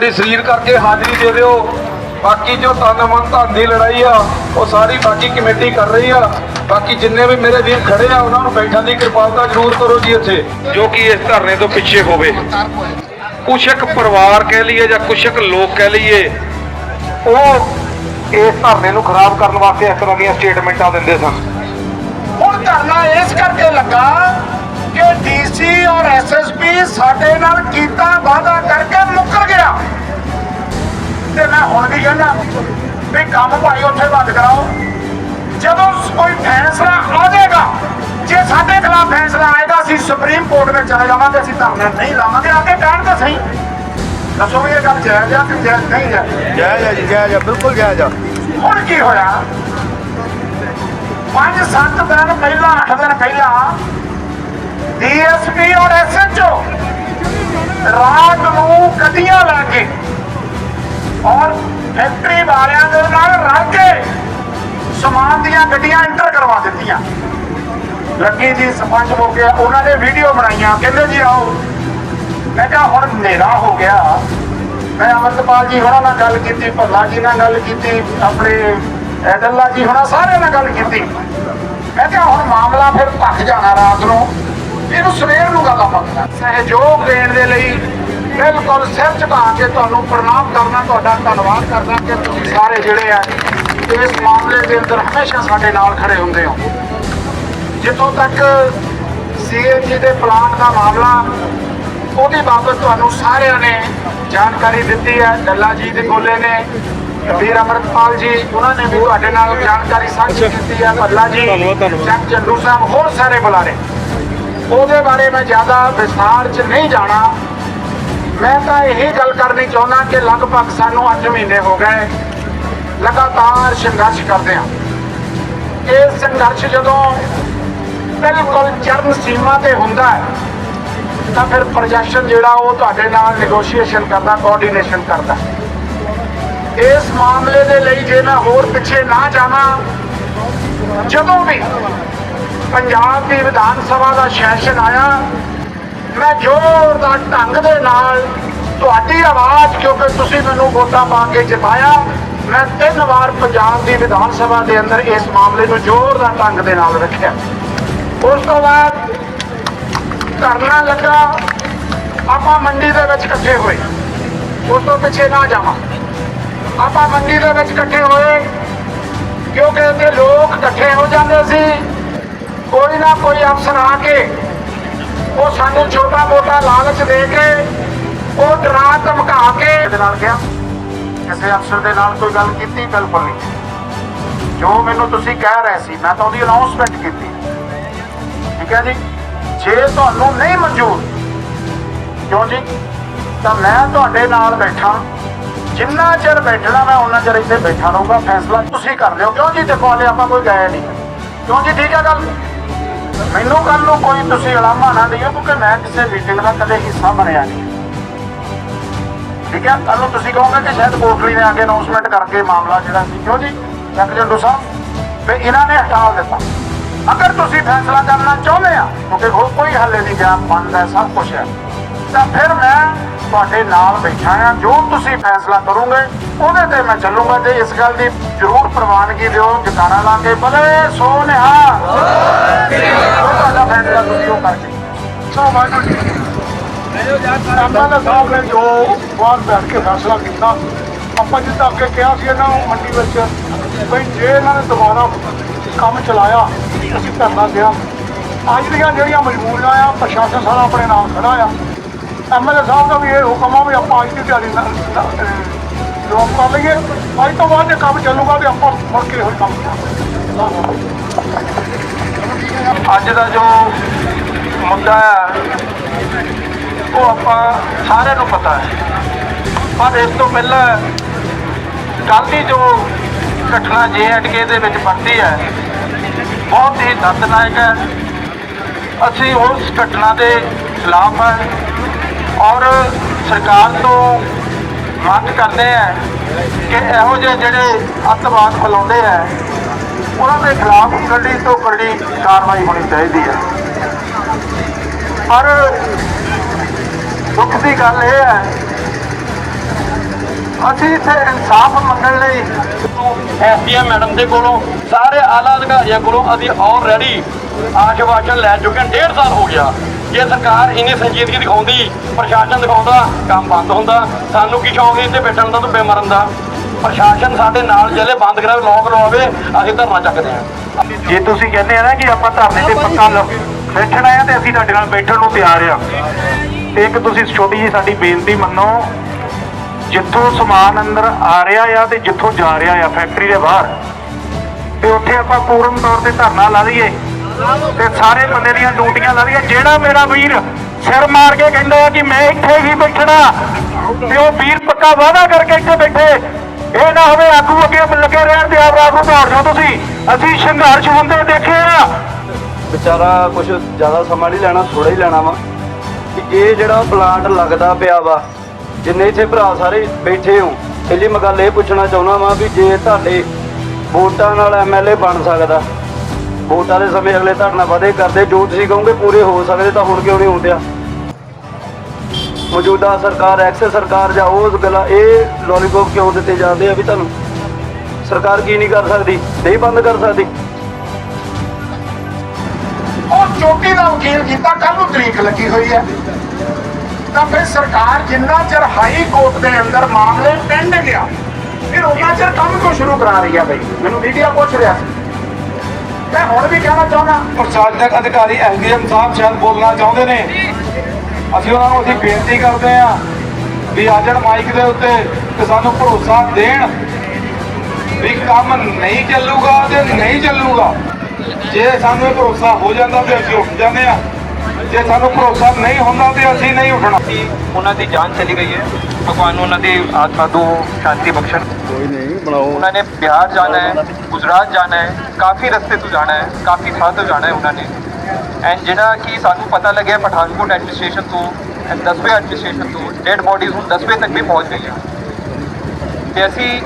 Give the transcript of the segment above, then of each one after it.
ਤੁਹਾਡੀ ਸਰੀਰ ਕਰਕੇ ਹਾਜ਼ਰੀ ਦੇ ਦਿਓ। ਬਾਕੀ ਜੋ ਤਨ ਮਨ ਧਨ ਦੀ ਲੜਾਈ ਆ, ਉਹ ਸਾਰੀ ਬਾਕੀ ਕਮੇਟੀ ਕਰ ਰਹੀ ਆ। ਬਾਕੀ ਜਿੰਨੇ ਵੀ ਮੇਰੇ ਵੀਰ ਖੜੇ ਆ, ਉਹਨਾਂ ਨੂੰ ਬੈਠਣ ਦੀ ਕਿਰਪਾਲਤਾ ਜ਼ਰੂਰ ਕਰੋ ਜੀ ਇੱਥੇ। ਜੋ ਕਿ ਇਸ ਧਰਨੇ ਤੋਂ ਪਿੱਛੇ ਹੋਵੇ। ਕੁਛ ਇੱਕ ਪਰਿਵਾਰ ਕਹਿ ਲਈਏ ਜਾਂ ਕੁਛ ਇੱਕ ਲੋਕ ਕਹਿ ਲਈਏ, ਉਹ ਇਸ ਧਰਨੇ ਨੂੰ ਖਰਾਬ ਕਰਨ ਵਾਸਤੇ ਇਸ ਤਰ੍ਹਾਂ ਦੀਆਂ ਸਟੇਟਮੈਂਟਾਂ ਦਿੰਦੇ ਸਨ। ਹੁਣ ਧਰਨਾ ਇਸ ਕਰਕੇ ਲੱਗਾ ਕਿ ਡੀਸੀ ਔਰ ਐਸਐਸਪੀ ਸਾਡੇ ਨਾਲ ਕੰਮ ਭਾਈ ਉੱਥੇ ਬੰਦ ਕਰਾਓ। ਜਦੋਂ ਕੋਈ ਫੈਸਲਾ ਆ ਜਾਏਗਾ ਜੇ ਸਾਡੇ ਖਿਲਾਫ ਫੈਸਲਾ ਆਏਗਾ ਅਸੀਂ ਸੁਪਰੀਮ ਕੋਰਟ ਵਿੱਚ ਚਲੇ ਜਾਵਾਂਗੇ ਅਸੀਂ ਧਰਨਾ ਨਹੀਂ ਲਾਵਾਂਗੇ ਆ ਕੇ ਕਹਿਣ ਤਾਂ ਸਹੀ। ਦੱਸੋ ਵੀ ਇਹ ਗੱਲ ਜਾਇਜ਼ ਆ ਕਿ ਜਾਇਜ਼ ਨਹੀਂ ਜਾਇਜ਼ ਜਾਇਜ਼ ਆ ਜੀ ਜਾਇਜ਼ ਆ ਬਿਲਕੁਲ ਜਾਇਜ਼ ਆ। ਹੁਣ ਕੀ ਹੋਇਆ? ਪੰਜ ਸੱਤ ਦਿਨ ਪਹਿਲਾਂ ਅੱਠ ਦਿਨ ਪਹਿਲਾਂ ਡੀਐਸਪੀ ਔਰ ਐਸਐਚਓ ਰਾਤ ਨੂੰ ਗੱਡੀਆਂ ਲੈ ਕੇ ਔਰ ਫੈਕਟਰੀ ਵਾਲਿਆਂ ਦੇ ਨਾਲ ਰਲ ਕੇ ਸਮਾਨ ਦੀਆਂ ਗੱਡੀਆਂ ਇੰਟਰ ਕਰਵਾ ਦਿੱਤੀਆਂ। ਲੱਗੀ ਜੀ ਸਰਪੰਚ ਹੋ ਗਿਆ ਉਹਨਾਂ ਨੇ ਵੀਡੀਓ ਬਣਾਈਆਂ, ਕਹਿੰਦੇ ਜੀ ਆਓ। ਮੈਂ ਕਿਹਾ, ਹੁਣ ਹਨੇਰਾ ਹੋ ਗਿਆ। ਮੈਂ ਅਮਰਤਪਾਲ ਜੀ ਹੋਣਾ ਨਾਲ ਗੱਲ ਕੀਤੀ, ਭੱਲਾ ਜੀ ਨਾਲ ਗੱਲ ਕੀਤੀ, ਆਪਣੇ ਐਡੱਲਾ ਜੀ ਹੋਣਾ ਸਾਰਿਆਂ ਨਾਲ ਗੱਲ ਕੀਤੀ। ਮੈਂ ਕਿਹਾ, ਹੁਣ ਮਾਮਲਾ ਫਿਰ ਭੱਖ ਜਾਣਾ ਰਾਤ ਨੂੰ। ਇਹਨੂੰ ਸਵੇਰ ਨੂੰ ਗੱਲ ਆਪਾਂ ਸਹਿਯੋਗ ਦੇਣ ਦੇ ਲਈ ਬਿਲਕੁਲ ਸਿਰ ਝੁਕਾ ਕੇ ਤੁਹਾਨੂੰ ਪ੍ਰਣਾਮ ਕਰਨਾ ਤੁਹਾਡਾ ਧੰਨਵਾਦ ਕਰਦਾ ਕਿ ਤੁਸੀਂ ਸਾਰੇ ਜਿਹੜੇ ਆ ਇਸ ਮਾਮਲੇ ਦੇ ਅੰਦਰ ਹਮੇਸ਼ਾ ਸਾਡੇ ਨਾਲ ਖੜੇ ਹੁੰਦੇ ਹੋ। ਜਿੱਥੋਂ ਤੱਕ ਸੀਐਨਜੀ ਦੇ ਪਲਾਂਟ ਦਾ ਮਾਮਲਾ ਉਹਦੀ ਬਾਬਤ ਤੁਹਾਨੂੰ ਸਾਰਿਆਂ ਨੇ ਜਾਣਕਾਰੀ ਦਿੱਤੀ ਹੈ। ਲੱਲਾ ਜੀ ਦੇ ਕੋਲੇ ਨੇ ਵੀਰ ਅਮਰਤਪਾਲ ਜੀ ਉਹਨਾਂ ਨੇ ਵੀ ਤੁਹਾਡੇ ਨਾਲ ਜਾਣਕਾਰੀ ਸਾਂਝੀ ਕੀਤੀ ਹੈ। ਭੱਲਾ ਜੀ ਚੱਕ ਜੰਡੂ ਸਾਹਿਬ ਹੋਰ ਸਾਰੇ ਬੁਲਾਰੇ। ਉਹਦੇ ਬਾਰੇ ਮੈਂ ਜ਼ਿਆਦਾ ਵਿਸਥਾਰ 'ਚ ਨਹੀਂ ਜਾਣਾ। ਮੈਂ ਤਾਂ ਇਹੀ ਗੱਲ ਕਰਨੀ ਚਾਹੁੰਦਾ ਕਿ ਲਗਭਗ ਸਾਨੂੰ 8 ਮਹੀਨੇ ਹੋ ਗਏ ਲਗਾਤਾਰ ਸੰਘਰਸ਼ ਕਰਦੇ ਹਾਂ। ਇਹ ਸੰਘਰਸ਼ ਜਦੋਂ ਬਿਲਕੁਲ ਚਰਨ ਸੀਮਾ ਤੇ ਹੁੰਦਾ ਹੈ, ਤਾਂ ਫਿਰ ਪ੍ਰਸ਼ਾਸਨ ਜਿਹੜਾ ਉਹ ਤੁਹਾਡੇ ਨਾਲ ਨੈਗੋਸ਼ੀਏਸ਼ਨ ਕਰਦਾ ਕੋਆਰਡੀਨੇਸ਼ਨ ਕਰਦਾ। ਇਸ ਮਾਮਲੇ ਦੇ ਲਈ ਜੇ ਮੈਂ ਹੋਰ ਪਿੱਛੇ ਨਾ ਜਾਵਾਂ, ਜਦੋਂ ਵੀ ਪੰਜਾਬ ਦੀ ਵਿਧਾਨ ਸਭਾ ਦਾ ਸੈਸ਼ਨ ਆਇਆ ਮੈਂ ਜ਼ੋਰਦਾਰ ਢੰਗ ਦੇ ਨਾਲ ਤੁਹਾਡੀ ਆਵਾਜ਼, ਕਿਉਂਕਿ ਤੁਸੀਂ ਮੈਨੂੰ ਵੋਟਾਂ ਪਾ ਕੇ ਜਿਤਾਇਆ। ਮੈਂ ਤਿੰਨ ਵਾਰ ਪੰਜਾਬ ਦੀ ਵਿਧਾਨ ਸਭਾ ਦੇ ਅੰਦਰ ਇਸ ਮਾਮਲੇ ਨੂੰ ਜ਼ੋਰਦਾਰ ਢੰਗ ਦੇ ਨਾਲ ਰੱਖਿਆ। ਉਸ ਤੋਂ ਬਾਅਦ ਧਰਨਾ ਲੱਗਾ। ਆਪਾਂ ਮੰਡੀ ਦੇ ਵਿੱਚ ਇਕੱਠੇ ਹੋਏ। ਉਸ ਤੋਂ ਪਿੱਛੇ ਨਾ ਜਾਵਾਂ। ਆਪਾਂ ਮੰਡੀ ਦੇ ਵਿੱਚ ਇਕੱਠੇ ਹੋਏ, ਕਿਉਂਕਿ ਇੱਥੇ ਲੋਕ ਇਕੱਠੇ ਹੋ ਜਾਂਦੇ ਸੀ। ਕੋਈ ਨਾ ਕੋਈ ਅਫਸਰ ਆ ਕੇ ਉਹ ਸਾਨੂੰ ਛੋਟਾ ਮੋਟਾ ਲਾਲਚ ਦੇ ਕੇ ਉਹ ਡਰਾ ਧਮਕਾ ਕੇ ਇਹਦੇ ਨਾਲ ਗਿਆ। ਕਿਸੇ ਅਫਸਰ ਦੇ ਨਾਲ ਕੋਈ ਗੱਲ ਕੀਤੀ? ਬਿਲਕੁਲ ਨਹੀਂ। ਜੋ ਮੈਨੂੰ ਤੁਸੀਂ ਕਹਿ ਰਹੇ ਸੀ, ਮੈਂ ਤਾਂ ਉਹਦੀ ਅਨਾਉਂਸਮੈਂਟ ਕੀਤੀ। ਠੀਕ ਹੈ ਜੀ? ਜੇ ਤੁਹਾਨੂੰ ਨਹੀਂ ਮਨਜ਼ੂਰ, ਕਿਉਂ ਜੀ? ਤਾਂ ਮੈਂ ਤੁਹਾਡੇ ਨਾਲ ਬੈਠਾ। ਜਿੰਨਾ ਚਿਰ ਬੈਠਣਾ, ਮੈਂ ਉਹਨਾਂ ਚਿਰ ਇੱਥੇ ਬੈਠਾ ਰਹੂੰਗਾ। ਫੈਸਲਾ ਤੁਸੀਂ ਕਰ ਲਿਓ। ਕਿਉਂ ਜੀ? ਦੇਖੋ, ਹਾਲੇ ਆਪਾਂ ਕੋਈ ਗਏ ਨਹੀਂ। ਕਿਉਂ ਜੀ? ਠੀਕ ਹੈ ਗੱਲ? ਮੈਨੂੰ ਕੱਲ ਨੂੰ ਕੋਈ ਤੁਸੀਂ ਇਲਾਮਾ ਨਾ ਦਿਓ, ਕਿਉਂਕਿ ਮੈਂ ਕਿਸੇ ਮੀਟਿੰਗ ਦਾ ਕਦੇ ਹਿੱਸਾ ਬਣਿਆ ਨਹੀਂ। ਠੀਕ ਹੈ ਕੱਲ ਨੂੰ ਤੁਸੀਂ ਕਹੋਗੇ ਕਿ ਸ਼ਾਇਦ ਕੋਟਲੀ ਨੇ ਆ ਕੇ ਅਨਾਉਂਸਮੈਂਟ ਕਰਕੇ ਮਾਮਲਾ ਜਿਹੜਾ ਸੀ, ਕਿਉਂ ਜੀ? ਚੱਕ ਜੰਡੂ ਸਾਹਿਬ ਤੇ ਇਹਨਾਂ ਨੇ ਹਟਾ ਦਿੱਤਾ। ਅਗਰ ਤੁਸੀਂ ਫੈਸਲਾ ਕਰਨਾ ਚਾਹੁੰਦੇ ਆ, ਕਿਉਂਕਿ ਹੋਰ ਕੋਈ ਹੱਲ ਨਹੀਂ ਗਿਆ ਬੰਦ ਸਭ ਕੁਝ ਹੈ। ਤਾਂ ਫਿਰ ਮੈਂ ਤੁਹਾਡੇ ਨਾਲ ਬੈਠਾ ਆ ਜੋ ਤੁਸੀਂ ਫੈਸਲਾ ਕਰੋਗੇ, ਉਹਦੇ ਤੇ ਮੈਂ ਚੱਲੂਗਾ ਤੇ ਇਸ ਗੱਲ ਦੀ ਜ਼ਰੂਰ ਪ੍ਰਵਾਨਗੀ ਦਿਓ, ਜਕਾਰਾ ਲਾ ਕੇ ਬਲੇ ਸੋ ਨਿਹਾ ਤੁਹਾਡਾ ਫੈਸਲਾ ਤੁਸੀਂ ਉਹ ਕਰਕੇ ਸੋ ਵਾਹਿਗੁਰੂ ਜੀ ਐਮਐਲਏ ਸਾਹਿਬ ਨੇ ਜੋ ਬਾਹਰ ਬੈਠ ਕੇ ਫੈਸਲਾ ਕੀਤਾ, ਆਪਾਂ ਜਿੱਦਾਂ ਅੱਗੇ ਕਿਹਾ ਸੀ ਇਹਨਾਂ ਨੂੰ ਮੰਡੀ ਵਿੱਚ, ਬਈ ਜੇ ਇਹਨਾਂ ਨੇ ਦੁਬਾਰਾ ਕੰਮ ਚਲਾਇਆ, ਅਸੀਂ ਧਰਨਾ ਦਿਆ। ਅੱਜ ਦੀਆਂ ਜਿਹੜੀਆਂ ਮਜਬੂਰੀਆਂ ਆ, ਪ੍ਰਸ਼ਾਸਨ ਸਾਰਾ ਆਪਣੇ ਨਾਲ ਖੜਾ ਆ। ਐਮਐਲਏ ਸਾਹਿਬ ਦਾ ਵੀ ਇਹ ਹੁਕਮ ਆ ਵੀ ਆਪਾਂ ਅੱਜ ਦੀ ਦਿਹਾੜੀ ਨਾਲ ਜੋਬ ਕਰ ਲਈਏ। ਅੱਜ ਤੋਂ ਬਾਅਦ ਜੇ ਕੰਮ ਚੱਲੂਗਾ ਤੇ ਆਪਾਂ ਮੁੜ ਕੇ ਇਹੋ ਕੰਮ ਅੱਜ ਦਾ ਜੋ ਮੁੱਦਾ ਹੈ ਉਹ ਆਪਾਂ ਸਾਰਿਆਂ ਨੂੰ ਪਤਾ ਹੈ। ਪਰ ਇਸ ਤੋਂ ਪਹਿਲਾਂ ਕੱਲ੍ਹ ਦੀ ਜੋ ਘਟਨਾ ਜੇ ਐਂਡ ਕੇ ਦੇ ਵਿੱਚ ਬਣਦੀ ਹੈ, ਬਹੁਤ ਹੀ ਦਰਦਨਾਕ ਹੈ। ਅਸੀਂ ਉਸ ਘਟਨਾ ਦੇ ਖਿਲਾਫ ਹੈ। ਔਰ ਸਰਕਾਰ ਤੋਂ ਮੰਗ ਕਰਦੇ ਹਾਂ ਕਿ ਇਹੋ ਜਿਹੇ ਜਿਹੜੇ ਅੱਤਵਾਦ ਫੈਲਾਉਂਦੇ ਹੈ ਉਹਨਾਂ ਦੇ ਖਿਲਾਫ ਕੜੀ ਤੋਂ ਕੜੀ ਕਾਰਵਾਈ ਹੋਣੀ ਚਾਹੀਦੀ ਹੈ ਪਰ ਦੁੱਖ ਦੀ ਗੱਲ ਇਹ ਹੈ ਅਸੀਂ ਇੱਥੇ ਇਨਸਾਫ ਮੰਗਣ ਲਈ ਐਸਡੀਐਮ ਮੈਡਮ ਦੇ ਕੋਲੋਂ, ਸਾਰੇ ਆਲਾ ਅਧਿਕਾਰੀਆਂ ਕੋਲੋਂ ਅਸੀਂ ਆਲਰੇਡੀ ਆਸ਼ਵਾਸਨ ਲੈ ਚੁੱਕੇ ਹਾਂ, ਡੇਢ ਸਾਲ ਹੋ ਗਿਆ। ਜੇ ਸਰਕਾਰ ਇੰਨੀ ਸੰਜੀਦਗੀ ਦਿਖਾਉਂਦੀ, ਪ੍ਰਸ਼ਾਸਨ ਦਿਖਾਉਂਦਾ, ਕੰਮ ਬੰਦ ਹੁੰਦਾ, ਸਾਨੂੰ ਕੀ ਸ਼ੌਂਕ ਇੱਥੇ ਬੈਠਣ ਦਾ ਧੁੱਪੇ ਮਰਨ ਦਾ? ਪ੍ਰਸ਼ਾਸਨ ਸਾਡੇ ਨਾਲ ਚੱਲੇ, ਬੰਦ ਕਰਾਵੇ ਲੋਕ ਲਵਾਵੇ, ਅਸੀਂ ਧਰਨਾ ਚੱਕਦੇ ਹਾਂ। ਜੇ ਤੁਸੀਂ ਕਹਿੰਦੇ ਆ ਨਾ ਕਿ ਆਪਾਂ ਧਰਨੇ ਤੇ ਪੱਕਾ ਲ- ਬੈਠਣਾ ਆ ਤੇ ਅਸੀਂ ਤੁਹਾਡੇ ਨਾਲ ਬੈਠਣ ਨੂੰ ਤਿਆਰ ਆ। ਤੇ ਇੱਕ ਤੁਸੀਂ ਛੋਟੀ ਜੀ ਸਾਡੀ ਬੇਨਤੀ ਮੰਨੋ, ਜਿੱਥੋਂ ਸਮਾਨ ਅੰਦਰ ਆ ਰਿਹਾ ਆ ਤੇ ਜਿੱਥੋਂ ਜਾ ਰਿਹਾ ਆ ਫੈਕਟਰੀ ਦੇ ਬਾਹਰ, ਤੇ ਉੱਥੇ ਆਪਾਂ ਪੂਰਨ ਤੌਰ ਤੇ ਧਰਨਾ ਲਾ ਲਈਏ। ਤੇ ਸਾਰੇ ਬੰਦੇ ਦੀਆਂ ਡਿਊਟੀਆਂ ਲਾ ਜਿਹੜਾ ਮੇਰਾ ਵੀਰ ਸਿਰ ਮਾਰ ਕੇ ਕਹਿੰਦਾ ਕਿ ਮੈਂ ਇੱਥੇ ਹੀ ਬੈਠਣਾ, ਤੇ ਉਹ ਵੀਰ ਪੱਕਾ ਵਾਅਦਾ ਕਰਕੇ ਇੱਥੇ ਬੈਠੇ। ਇਹ ਨਾ ਹੋਵੇ ਆਗੂ ਅੱਗੇ ਲੱਗੇ ਰਹਿਣ ਤੇ ਆਪ ਰਾਤ ਨੂੰ ਜਾਓ ਤੁਸੀਂ। ਅਸੀਂ ਸੰਘਰਸ਼ ਹੁੰਦੇ ਦੇਖੇ ਆ। ਵਿਚਾਰਾ ਕੁਝ ਜ਼ਿਆਦਾ ਸਮਾਂ ਨਹੀਂ ਲੈਣਾ ਥੋੜਾ ਹੀ ਲੈਣਾ ਵਾ। ਕਿ ਇਹ ਜਿਹੜਾ ਪਲਾਂਟ ਲੱਗਦਾ ਪਿਆ ਵਾ, ਜਿੰਨੇ ਇੱਥੇ ਭਰਾ ਸਾਰੇ ਬੈਠੇ ਹੋ ਪਹਿਲੀ ਮੈਂ ਗੱਲ ਇਹ ਪੁੱਛਣਾ ਚਾਹੁੰਦਾ ਵਾਂ ਵੀ ਜੇ ਤੁਹਾਡੇ ਵੋਟਾਂ ਨਾਲ ਐਮਐਲਏ ਬਣ ਸਕਦਾ ਵੋਟਾਂ ਦੇ ਸਮੇਂ ਅਗਲੇ ਤੁਹਾਡੇ ਨਾਲ ਵਾਅਦੇ ਕਰਦੇ, ਜੋ ਤੁਸੀਂ ਕਹੋਗੇ ਪੂਰੇ ਹੋ ਸਕਦੇ, ਤਾਂ ਹੁਣ ਕਿਉਂ ਨਹੀਂ ਹੁੰਦਿਆ ਮੌਜੂਦਾ ਸਰਕਾਰ, ਐਕਸ ਸਰਕਾਰ ਜਾਂ ਉਹ ਗੱਲਾਂ, ਇਹ ਲੋਲੀਪੌਪ ਕਿਉਂ ਦਿੱਤੇ ਜਾਂਦੇ ਆ ਵੀ ਤੁਹਾਨੂੰ? ਸਰਕਾਰ ਕੀ ਨਹੀਂ ਕਰ ਸਕਦੀ? ਨਹੀਂ ਬੰਦ ਕਰ ਸਕਦੀ? ਉਹ ਚੋਟੀ ਦਾ ਵਕੀਲ ਕੀਤਾ ਕੱਲ ਨੂੰ ਤਰੀਕ ਲੱਗੀ ਹੋਈ ਹੈ। ਤਾਂ ਫਿਰ ਸਰਕਾਰ ਜਿੰਨਾ ਚਿਰ ਹਾਈ ਕੋਰਟ ਦੇ ਅੰਦਰ ਮਾਮਲੇ ਪੈਂਡਿੰਗ ਆ, ਫਿਰ ਉਹਨਾਂ ਚਿਰ ਕੰਮ ਕਿਉਂ ਸ਼ੁਰੂ ਕਰਾ ਰਹੀ ਆ ਬਈ? ਮੈਨੂੰ ਮੀਡੀਆ ਪੁੱਛ ਰਿਹਾ ਸੀ। ਮੈਂ ਹੁਣ ਵੀ ਕਹਿਣਾ ਚਾਹੁੰਦਾ, ਪ੍ਰਸ਼ਾਸਨਿਕ ਅਧਿਕਾਰੀ ਐਸਡੀਐਮ ਸਾਹਿਬ ਸ਼ਾਇਦ ਬੋਲਣਾ ਚਾਹੁੰਦੇ ਨੇ। ਅਸੀਂ ਉਹਨਾਂ ਨੂੰ ਅਸੀਂ ਬੇਨਤੀ ਕਰਦੇ ਹਾਂ ਵੀ ਆ ਮਾਈਕ ਦੇ ਉੱਤੇ ਤੇ ਸਾਨੂੰ ਭਰੋਸਾ ਦੇਣ ਵੀ ਕੰਮ ਨਹੀਂ ਚੱਲੂਗਾ ਤੇ ਨਹੀਂ ਚੱਲੂਗਾ। ਜੇ ਸਾਨੂੰ ਇਹ ਭਰੋਸਾ ਹੋ ਜਾਂਦਾ ਤੇ ਅਸੀਂ ਉੱਠ ਜਾਂਦੇ ਆ ਜੇ ਸਾਨੂੰ ਭਰੋਸਾ ਨਹੀਂ ਹੁੰਦਾ ਤੇ ਅਸੀਂ ਨਹੀਂ ਉੱਠਣਾ। ਉਹਨਾਂ ਦੀ ਜਾਨ ਚਲੀ ਗਈ ਹੈ। ਭਗਵਾਨ ਉਹਨਾਂ ਦੀ ਆਤਮਾ ਨੂੰ ਸ਼ਾਂਤੀ ਬਖਸ਼ਣ। ਕੋਈ ਨਹੀਂ ਬਣਾਓ। ਉਹਨਾਂ ਨੇ ਬਿਹਾਰ ਜਾਣਾ ਹੈ ਗੁਜਰਾਤ ਜਾਣਾ ਹੈ ਕਾਫੀ ਰਸਤੇ ਤੋਂ ਜਾਣਾ ਹੈ ਕਾਫੀ ਥਾਂ ਤੋਂ ਜਾਣਾ ਹੈ ਉਹਨਾਂ ਨੇ। ਐਂਡ ਜਿਹੜਾ ਕਿ ਸਾਨੂੰ ਪਤਾ ਲੱਗਿਆ ਪਠਾਨਕੋਟ ਐਡਮਿਨਿਸਟ੍ਰੇਸ਼ਨ ਤੋਂ ਐਂਡ 10ਵੇਂ ਐਡਮਿਨਿਸਟ੍ਰੇਸ਼ਨ ਤੋਂ ਡੈਡ ਬੋਡੀਜ਼ ਹੁਣ 10ਵੇਂ ਤੱਕ ਵੀ ਪਹੁੰਚ ਗਈਆਂ। ਤੇ ਅਸੀਂ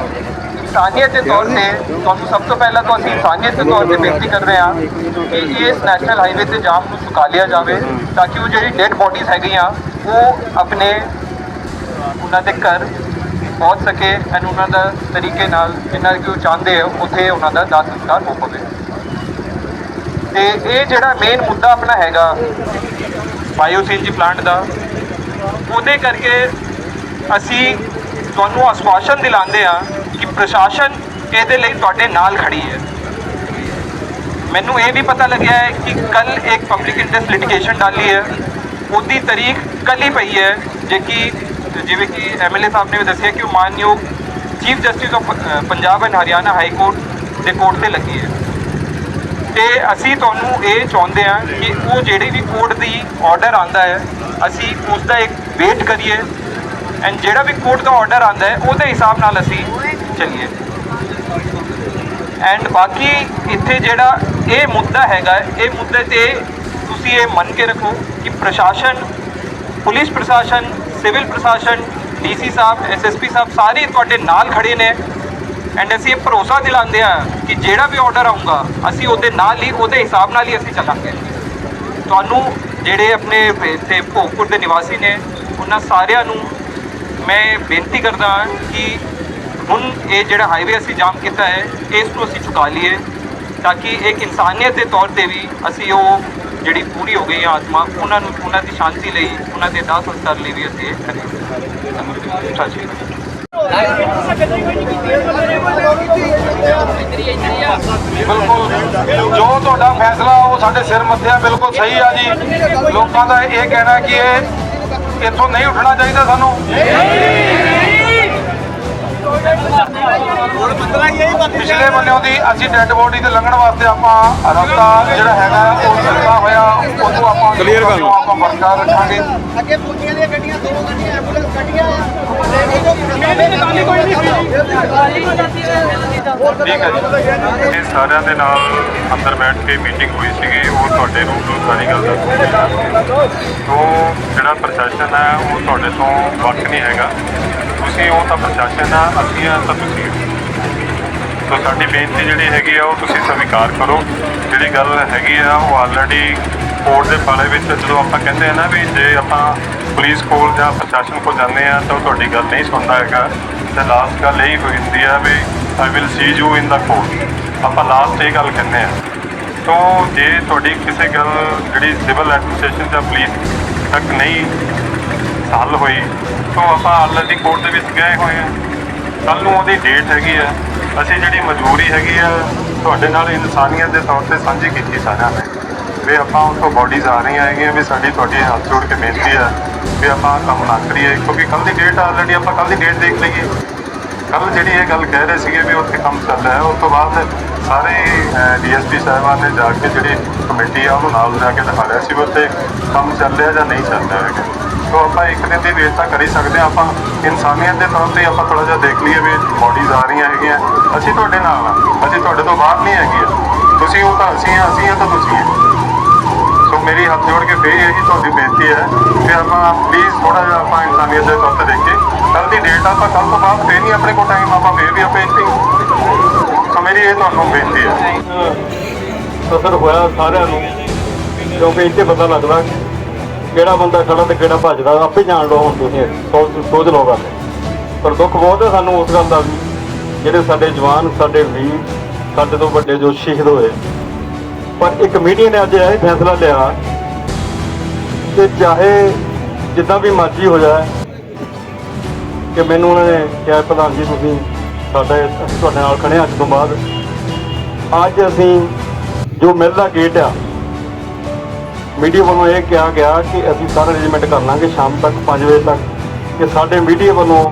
ਇਨਸਾਨੀਅਤ ਦੇ ਤੌਰ ਤੇ ਤੁਹਾਨੂੰ ਸਭ ਤੋਂ ਪਹਿਲਾਂ ਤਾਂ ਅਸੀਂ ਇਨਸਾਨੀਅਤ ਦੇ ਤੌਰ ਤੇ ਬੇਨਤੀ ਕਰ ਰਹੇ ਹਾਂ ਕਿ ਇਸ ਨੈਸ਼ਨਲ ਹਾਈਵੇ ਤੇ ਜਾਮ ਨੂੰ ਚੁਕਾ ਲਿਆ ਜਾਵੇ ਤਾਂ ਕਿ ਉਹ ਜਿਹੜੀ ਡੈੱਡ ਬੋਡੀਜ਼ ਹੈਗੀਆਂ, ਉਹ ਆਪਣੇ ਉਹਨਾਂ ਦੇ ਘਰ ਪਹੁੰਚ ਸਕੇ ਐਂਡ ਉਹਨਾਂ ਦਾ ਤਰੀਕੇ ਨਾਲ ਜਿੰਨਾ ਕਿ ਉਹ ਚਾਹੁੰਦੇ ਆ, ਉੱਥੇ ਉਹਨਾਂ ਦਾ ਦਾਤ ਸੰਸਕਾਰ ਹੋ ਪਵੇ। ਤੇ ਇਹ ਜਿਹੜਾ ਮੇਨ ਮੁੱਦਾ ਆਪਣਾ ਹੈਗਾ ਬਾਇਓ ਸੀਐਨਜੀ ਪਲਾਂਟ ਦਾ, ਉਹਦੇ ਕਰਕੇ ਅਸੀਂ ਤੁਹਾਨੂੰ ਆਸ਼ਵਾਸਨ ਦਿਲਾਉਂਦੇ ਆ ਕਿ ਪ੍ਰਸ਼ਾਸਨ ਇਹਦੇ ਲਈ ਤੁਹਾਡੇ ਨਾਲ ਖੜੀ ਹੈ। ਮੈਨੂੰ ਇਹ ਵੀ ਪਤਾ ਲੱਗਿਆ ਹੈ ਕਿ ਕੱਲ ਇੱਕ ਪਬਲਿਕ ਇੰਟਰਸਟ ਲਿਟੀਗੇਸ਼ਨ ਡਾਲੀ ਹੈ। ਉਹਦੀ ਤਾਰੀਖ ਕੱਲ ਹੀ ਪਈ ਹੈ। ਜੇ ਕਿ ਜਿਵੇਂ ਕਿ ਐਮਐਲਏ ਸਾਹਿਬ ਨੇ ਵੀ ਦੱਸਿਆ ਕਿ ਉਹ ਮਾਨਯੋਗ chief justice of Punjab and Haryana high court ਦੇ ਕੋਰਟ ਤੇ ਲੱਗੀ ਹੈ। ਤੇ ਅਸੀਂ ਤੁਹਾਨੂੰ ਇਹ ਚਾਹੁੰਦੇ ਹਾਂ ਕਿ ਉਹ ਜਿਹੜੀ ਵੀ ਕੋਰਟ ਦੀ ਆਰਡਰ ਆਂਦਾ ਹੈ, ਅਸੀਂ ਉਸ ਦਾ ਇੱਕ ਵੇਟ ਕਰੀਏ। ਐਂਡ ਜਿਹੜਾ ਵੀ ਕੋਰਟ ਦਾ ਆਰਡਰ ਆਂਦਾ ਹੈ, ਉਹਦੇ ਹਿਸਾਬ ਨਾਲ ਅਸੀਂ ਚੱਲੀਏ। ਐਂਡ ਬਾਕੀ ਇੱਥੇ ਜਿਹੜਾ ਇਹ ਮੁੱਦਾ ਹੈਗਾ, ਇਹ ਮੁੱਦੇ ਤੇ ਤੁਸੀਂ ਇਹ ਮੰਨ ਕੇ ਰੱਖੋ ਕਿ ਪ੍ਰਸ਼ਾਸਨ, ਪੁਲਿਸ ਪ੍ਰਸ਼ਾਸਨ, ਸਿਵਲ ਪ੍ਰਸ਼ਾਸਨ, ਡੀਸੀ ਸਾਹਿਬ, ਐਸਐਸਪੀ ਸਾਹਿਬ ਸਾਰੇ ਤੁਹਾਡੇ ਨਾਲ ਖੜੇ ਨੇ। ਐਂਡ ਅਸੀਂ ਇਹ ਭਰੋਸਾ ਦਿਲਾਉਂਦੇ ਆ ਕਿ ਜਿਹੜਾ ਵੀ ਆਰਡਰ ਆਊਗਾ, ਅਸੀਂ ਉਹਦੇ ਨਾਲ ਹੀ, ਉਹਦੇ ਹਿਸਾਬ ਨਾਲ ਹੀ ਅਸੀਂ ਚੱਲਾਂਗੇ। ਤੁਹਾਨੂੰ ਜਿਹੜੇ ਆਪਣੇ ਇੱਥੇ ਭੋਗਪੁਰ ਦੇ ਨਿਵਾਸੀ ਨੇ, ਉਹਨਾਂ ਸਾਰਿਆਂ ਨੂੰ ਮੈਂ ਬੇਨਤੀ ਕਰਦਾ ਹਾਂ ਕਿ ਹੁਣ ਇਹ ਜਿਹੜਾ ਹਾਈਵੇ ਅਸੀਂ ਜਾਮ ਕੀਤਾ ਹੈ, ਇਸ ਨੂੰ ਅਸੀਂ ਚੁਕਾ ਲਈਏ ਤਾਂ ਕਿ ਇੱਕ ਇਨਸਾਨੀਅਤ ਦੇ ਤੌਰ ਤੇ ਵੀ ਅਸੀਂ ਉਹ ਜਿਹੜੀ ਪੂਰੀ ਹੋ ਗਈ ਹੈ ਆਤਮਾ, ਉਹਨਾਂ ਨੂੰ, ਉਹਨਾਂ ਦੀ ਸ਼ਾਂਤੀ ਲਈ, ਉਹਨਾਂ ਦੇ ਦਾਹ ਸੰਸਕਾਰ ਲਈ ਵੀ ਅਸੀਂ ਇਹ ਕਰੀਏ। ਸਤਿ ਸ਼੍ਰੀ ਅਕਾਲ। ਬਿਲਕੁਲ। ਜੋ ਤੁਹਾਡਾ ਫੈਸਲਾ ਉਹ ਸਾਡੇ ਸਿਰ ਮੱਥੇ ਆ, ਬਿਲਕੁਲ ਸਹੀ ਆ ਜੀ। ਲੋਕਾਂ ਦਾ ਇਹ ਕਹਿਣਾ ਕਿ ਇਹ ਇੱਥੋਂ ਨਹੀਂ ਉੱਠਣਾ ਚਾਹੀਦਾ ਸਾਨੂੰ। ਪਿਛਲੇ ਬੰਨਿਓ ਦੀ ਅਸੀਂ ਡੈੱਡ ਬੋਡੀ ਤੇ ਲੰਘਣ ਵਾਸਤੇ ਆਪਾਂ ਰਸਤਾ ਜਿਹੜਾ ਹੈਗਾ ਉਹ ਚੱਲਦਾ ਹੋਇਆ ਉਹਨੂੰ ਆਪਾਂ ਕਲੀਅਰ ਕਰ ਆਪਾਂ ਬਰਕਰਾਰ ਰੱਖਾਂਗੇ। ਅੱਗੇ ਪੁਲਿਸ ਦੀਆਂ ਗੱਡੀਆਂ ਦੋ ਗੱਡੀਆਂ ਐਂਬੂਲੈਂਸ ਗੱਡੀਆਂ ਠੀਕ ਹੈ ਜੀ। ਇਹ ਸਾਰਿਆਂ ਦੇ ਨਾਲ ਅੰਦਰ ਬੈਠ ਕੇ ਮੀਟਿੰਗ ਹੋਈ ਸੀਗੀ ਉਹ ਤੁਹਾਡੇ ਨੂੰ ਸਾਰੀ ਗੱਲ ਦੱਸੂਗੀ ਤੋਂ ਜਿਹੜਾ ਪ੍ਰਸ਼ਾਸਨ ਹੈ ਉਹ ਤੁਹਾਡੇ ਤੋਂ ਵੱਖ ਨਹੀਂ ਹੈਗਾ। ਤੁਸੀਂ ਉਹ ਤਾਂ ਪ੍ਰਸ਼ਾਸਨ ਆ ਅਸੀਂ ਆ ਤਾਂ ਤੁਸੀਂ ਹੋ। ਸਾਡੀ ਬੇਨਤੀ ਜਿਹੜੀ ਹੈਗੀ ਆ, ਉਹ ਤੁਸੀਂ ਸਵੀਕਾਰ ਕਰੋ। ਜਿਹੜੀ ਗੱਲ ਹੈਗੀ ਆ, ਉਹ ਆਲਰੇਡੀ ਕੋਰਟ ਦੇ ਬਾਰੇ ਵਿੱਚ ਜਦੋਂ ਆਪਾਂ ਕਹਿੰਦੇ ਆ ਨਾ ਵੀ ਜੇ ਆਪਾਂ ਪੁਲਿਸ ਕੋਲ ਜਾਂ ਪ੍ਰਸ਼ਾਸਨ ਕੋਲ ਜਾਂਦੇ ਆ, ਤਾਂ ਉਹ ਤੁਹਾਡੀ ਗੱਲ ਨਹੀਂ ਸੁਣਦਾ ਹੈਗਾ। ਤਾਂ ਲਾਸਟ ਗੱਲ ਇਹ ਹੋਈ ਹੁੰਦੀ ਆ ਵੀ I will see you in the court ਆਪਾਂ ਲਾਸਟ ਇਹ ਗੱਲ ਕਹਿੰਦੇ ਆ। ਤੋਂ ਜੇ ਤੁਹਾਡੀ ਕਿਸੇ ਗੱਲ ਜਿਹੜੀ ਸਿਵਲ ਐਡਮਿਨਿਸਟ੍ਰੇਸ਼ਨ ਜਾਂ ਪੁਲਿਸ ਤੱਕ ਨਹੀਂ ਹੱਲ ਹੋਈ। ਤਾਂ ਆਪਾਂ ਆਲਰੇਡੀ ਕੋਰਟ ਦੇ ਵਿੱਚ ਗਏ ਹੋਏ ਆ ਕੱਲ ਨੂੰ ਉਹਦੀ ਡੇਟ ਹੈਗੀ ਆ। ਅਸੀਂ ਜਿਹੜੀ ਮਜਬੂਰੀ ਹੈਗੀ ਆ, ਤੁਹਾਡੇ ਨਾਲ ਇਨਸਾਨੀਅਤ ਦੇ ਤੌਰ ਤੇ ਸਾਂਝੀ ਕੀਤੀ ਸਾਰਿਆਂ ਨੇ। ਵੀ ਆਪਾਂ ਉੱਥੋਂ ਬਾਡੀਜ਼ ਆ ਰਹੀਆਂ ਹੈਗੀਆਂ, ਵੀ ਸਾਡੀ ਤੁਹਾਡੀ ਹੱਥ ਜੋੜ ਕੇ ਬੇਨਤੀ ਆ, ਵੀ ਆਪਾਂ ਕੰਮ ਨਾ ਕਰੀਏ। ਕਿਉਂਕਿ ਕੱਲ ਦੀ ਡੇਟ ਆਲਰੇਡੀ ਆਪਾਂ ਕੱਲ ਦੀ ਡੇਟ ਦੇਖ ਲਈਏ। ਕੱਲ ਜਿਹੜੀ ਇਹ ਗੱਲ ਕਹਿ ਰਹੇ ਸੀਗੇ ਵੀ ਉੱਥੇ ਕੰਮ ਚੱਲ ਰਿਹਾ ਹੈ ਉਸ ਤੋਂ ਬਾਅਦ ਸਾਰੇ ਡੀਐਸਪੀ ਸਾਹਿਬਾਨ ਨੇ ਜਾ ਕੇ ਜਿਹੜੀ ਕਮੇਟੀ ਆ, ਉਹਨੂੰ ਨਾਲ ਜਾ ਕੇ ਦਿਖਾ ਰਿਹਾ ਸੀ ਵੀ ਉੱਥੇ ਕੰਮ ਚੱਲ ਰਿਹਾ ਜਾਂ ਨਹੀਂ ਚੱਲ ਰਿਹਾ ਹੈਗਾ। ਸੋ ਆਪਾਂ ਇੱਕ ਦਿਨ ਦੀ ਵੇਟ ਤਾਂ ਕਰ ਹੀ ਸਕਦੇ ਹਾਂ, ਆਪਾਂ ਇਨਸਾਨੀਅਤ ਦੇ ਤੌਰ ਤੇ ਆਪਾਂ ਥੋੜਾ ਜਿਹਾ ਦੇਖ ਲਈਏ ਵੀ ਬਾਡੀਜ਼ ਆ ਰਹੀਆਂ ਹੈਗੀਆਂ। ਅਸੀਂ ਤੁਹਾਡੇ ਨਾਲ ਆ ਅਸੀਂ ਤੁਹਾਡੇ ਤੋਂ ਬਾਹਰ ਨਹੀਂ ਹੈਗੇ। ਤੁਸੀਂ ਉਹ ਤਾਂ ਅਸੀਂ ਆ ਅਸੀਂ ਆ ਤਾਂ ਤੁਸੀਂ ਆ ਸੋ ਮੇਰੀ ਹੱਥ ਜੋੜ ਕੇ ਫੇਰ ਇਹੀ ਤੁਹਾਡੀ ਬੇਨਤੀ ਹੈ ਕਿ ਆਪਾਂ ਪਲੀਜ਼ ਥੋੜਾ ਜਿਹਾ ਆਪਾਂ ਇਨਸਾਨੀਅਤ ਦੇ ਤੌਰ ਤੇ ਦੇਖੀਏ ਕੱਲ ਦੀ ਡੇਟ ਆਪਾਂ ਕੱਲ ਤੋਂ ਬਾਅਦ ਫੇਰ ਨਹੀਂ ਆਪਣੇ ਕੋਲ ਟਾਈਮ ਆਪਾਂ ਫੇਰ ਵੀ ਆਪਾਂ ਇੱਥੇ ਸੋ ਮੇਰੀ ਇਹ ਤੁਹਾਨੂੰ ਬੇਨਤੀ ਹੈ। ਅਸਰ ਹੋਇਆ ਸਾਰਿਆਂ ਨੂੰ, ਕਿਉਂਕਿ ਇੱਥੇ ਪਤਾ ਲੱਗਦਾ ਕਿਹੜਾ ਬੰਦਾ ਖੜਾ ਤੇ ਕਿਹੜਾ ਭੱਜਦਾ, ਆਪੇ ਜਾਣ ਲਓ ਹੁਣ ਤੁਸੀਂ। ਸੋਚ ਸੋਚ ਲਓ ਗੱਲ। ਪਰ ਦੁੱਖ ਬਹੁਤ ਹੈ ਸਾਨੂੰ ਉਸ ਗੱਲ ਦਾ ਵੀ। ਜਿਹੜੇ ਸਾਡੇ ਜਵਾਨ, ਸਾਡੇ ਵੀਰ, ਸਾਡੇ ਤੋਂ ਵੱਡੇ ਜੋ ਸ਼ਹੀਦ ਹੋਏ। ਪਰ ਇੱਕ ਮੀਡੀਆ ਨੇ ਅੱਜ ਇਹ ਫੈਸਲਾ ਲਿਆ ਕਿ ਚਾਹੇ ਜਿੱਦਾਂ ਵੀ ਮਰਜ਼ੀ ਹੋ ਜਾਏ, ਕਿ ਮੈਨੂੰ ਉਹਨਾਂ ਨੇ ਕਿਹਾ ਪ੍ਰਧਾਨ ਜੀ, ਤੁਸੀਂ ਸਾਡੇ ਤੁਹਾਡੇ ਨਾਲ ਖੜੇ ਅੱਜ ਤੋਂ ਬਾਅਦ। ਅੱਜ ਅਸੀਂ ਜੋ ਮਿਲਦਾ ਗੇਟ ਆ ਮੀਡੀਆ ਵੱਲੋਂ ਇਹ ਕਿਹਾ ਗਿਆ ਕਿ ਅਸੀਂ ਸਾਰਾ ਅਰੇਂਜਮੈਂਟ ਕਰ ਲਾਂਗੇ ਸ਼ਾਮ ਤੱਕ 5 ਵਜੇ ਤੱਕ। ਕਿ ਸਾਡੇ ਮੀਡੀਆ ਵੱਲੋਂ